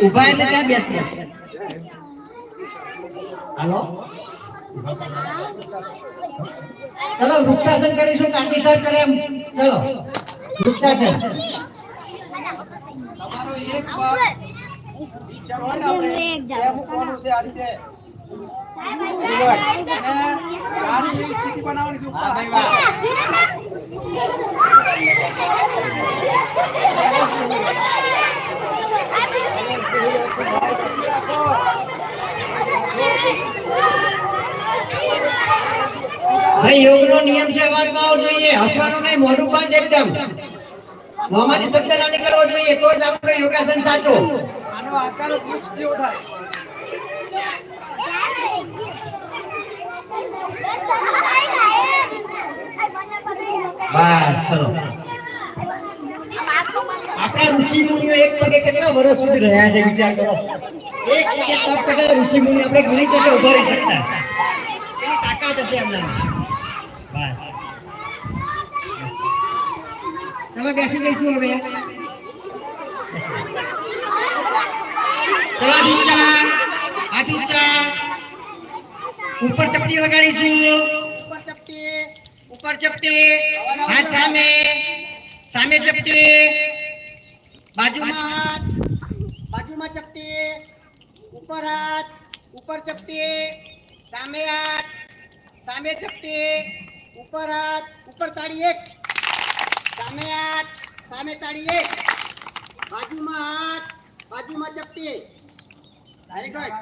ઊભા એટલે ત્યાં બેસવું હાલો? ચલો, વૃક્ષાસન કરીશું, કાકી સાહેબ કરે એમ. ચલો, વૃક્ષાસન. તમારો ત્યાં મૂકવાનું છે આ રીતે બનાવવાની છે ભાઈ, યોગનો નિયમ છે અવાજ ન જોઈએ. હસવાનું નહીં મોઢું બંધ એકદમ. મોંમાંથી શબ્દ ના નીકળવો જોઈએ તો જ આપણો યોગાસન સાચો. આનો આકાર જ જેવો થાય બસ ચલો. આપણા ઋષિ મુનિઓ એક પગે કેટલા વર્ષ સુધી રહ્યા છે વિચાર કરો. એક પગે તપ કરતા ઋષિ મુનિ આપણે ઘણી પગે ઊભા રહી શકતા. તાકાત હશે એમનામાં. બસ ચલો બેસી જઈશું હવે. ચલો ઉપર ચપટી વગાડીશું ઉપર ચપટી ઉપર ચપટી. હાથ સામે. સામે ચપટી. બાજુમાં. બાજુમાં ચપટી. ઉપર હાથ. ઉપર ચપટી. સામે હાથ. સામે ચપટી. ઉપર હાથ, ઉપર તાળી એક, સામે હાથ, સામે તાળી એક, બાજુમાં હાથ, બાજુમાં ચપટી વેરી ગુડ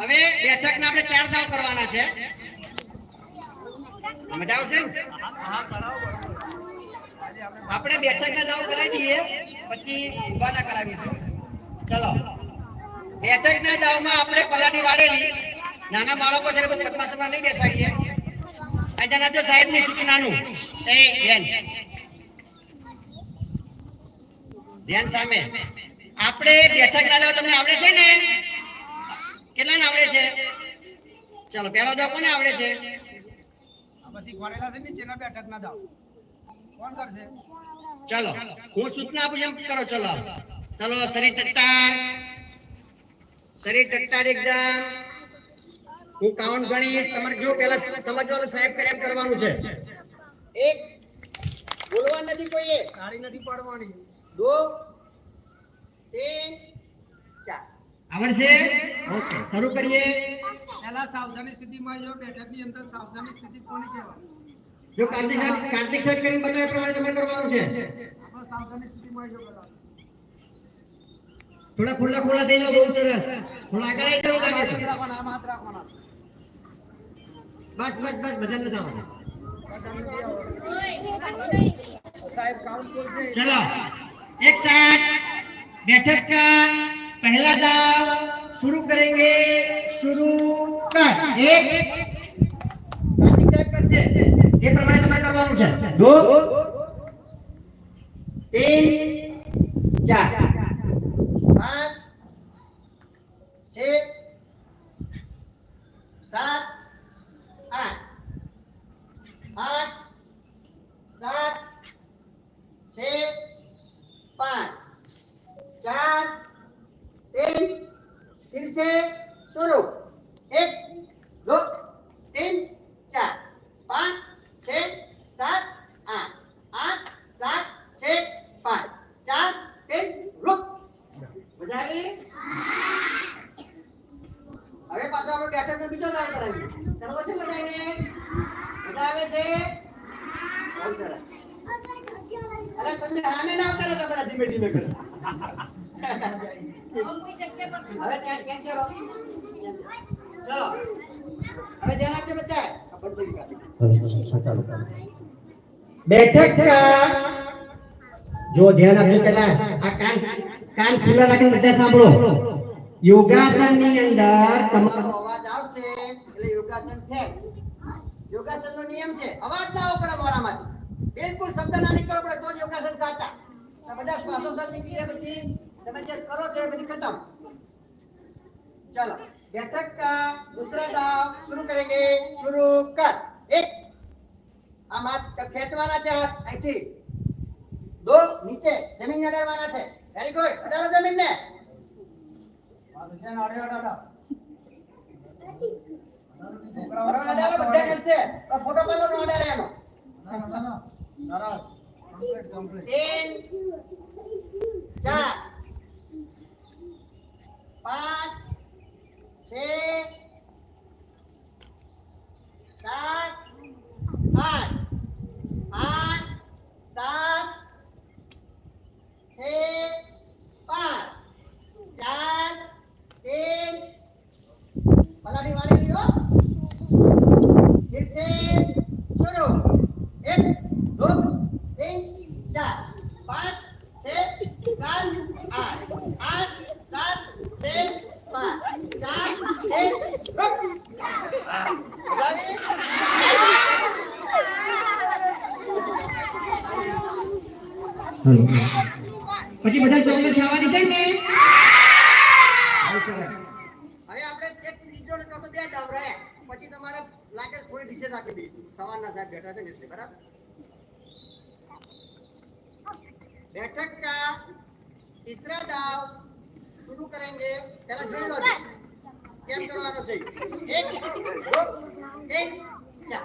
હવે બેઠકના આપણે ચાર દાવ કરવાના છે. મજા આવશે? આપણે બેઠકના દાવ કરાવી દઈએ, પછી ઉભાના કરાવીશું. ચલો. બેઠકના દાવમાં આપણે પલાટી વાળેલી નાના બાળકો છે પદ્માસનમાં નહીં બેસાડીએ આજના તો સાહેબની સૂચનાનું. એ ધ્યાન ધ્યાન સામે. આપણે બેઠકના દાવ તમને આવડે છે ને? કેટલા ને આવડે છે? ચલો પહેલો દાવ કોને આવડે છે? પછી ગોળેલા છે નીચેના બેઠક ના દાવ. કોણ કરશે? ચલો હું સૂચના આપું એમ કરો ચલો. ચલો શરીર ટટ્ટાર. શરીર ટટ્ટાર એકદમ. હું કાઉન્ટ ગણીશ તમારે જો પહેલા સમજવાનું સાહેબ કરે એમ કરવાનું છે? એક બોલવા નથી કોઈએ. તાળી નથી પાડવાની. દો તીન ચાર. આવડશે? ઓકે શરૂ કરીએ. પહેલા સાવધાની સ્થિતિમાં જો બેઠકની અંદર સાવધાની સ્થિતિ કોને કહેવાય? જો કાર્તિક સાહેબ કાર્તિક સાહેબ કરીને બતાવે પ્રમાણે તમારે કરવાનું છે. આપણે સાવધાની સ્થિતિમાં જો બતાવો. થોડા ખુલ્લા ખુલ્લા થઈ જાવ બહુ સરસ. થોડા આગળ આવી જાવ લાગે હાથ રાખવાના. બસ બસ બસ બધા નથી આવવાનું સાહેબ કાઉન્ટ બોલશે चलो एक साथ बैठक का पहला दाव शुरू करेंगे शुरू कर एक કાર્તિક સાહેબ કરશે એ પ્રમાણે તમારે કરવાનું છે દો तीन चार से शुरू एक दो तीन चार पाँच छः सात आठ आठ सात छः पाँच चार तीन रुक મજા આવી હવે પાછો આપણે બેઠકનો બીજો દાવ કરાવીએ ચાલો છે બધાને મજા આવે છે બહુ સરસ તમે આને ના કરો તો બધા ધીમે ધીમે કરો. બેઠક જો ધ્યાન આપજો પેલા. આ કાન કાન ખુલ્લા રાખીને બધા સાંભળો. યોગાસનની અંદર તમારો અવાજ આવશે. એટલે યોગાસન છે. યોગાસન નો નિયમ છે. અવાજ ના પડે મોડામાંથી શબ્દ ના નીકળવો પડે તો જ યોગાસન સાચા આ બધા શ્વાસોશ્વાસ નીકળી જાય પછી તમે જે કરો છો એ બધી ખતમ चलो बैठक का दूसरा दाव शुरू करेंगे शुरू कर एक આમ હાથ ખેંચવાના છે હાથ અહીંથી દો નીચે જમીન અડાડવાના છે વેરી ગુડ અડાડો જમીન ને બરાબર, અડાડો, બધા કરશે. પણ ફોટો પાડો ને અડાડે એનો. તીન ચાર પાંચ છ પછી બધા ચોકલેટ ખાવાની છે ને? આપી દઈશું. સવારના સાહેબ બેઠા બેઠક કા તીસરા દાવ. શરૂ કરેંગે. પહેલા જોઈ લો કેમ કરવાનો છે? એક એક, ચાર.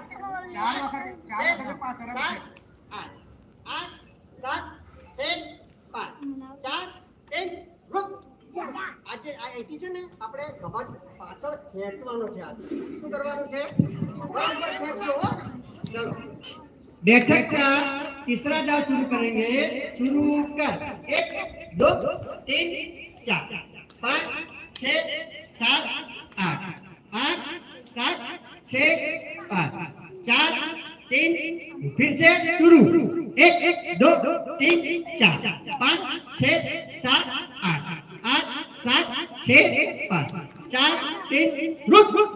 ચાર વખત ચાર વખત પાછળ આઠ આઠ આપણે ગભાજ પાછળ ખેંચવાનો છે આ શું કરવાનું છે બરાબર ખેંચજો હો ચલો बैठक का तीसरा दाव शुरू करेंगे शुरू कर एक दो तीन चार पाँच छः सात आठ आठ सात छः पाँच चार तीन फिर से शुरू एक एक दो तीन चार पाँच छः सात आठ आठ सात छः पाँच चार तीन रुक रुक रुक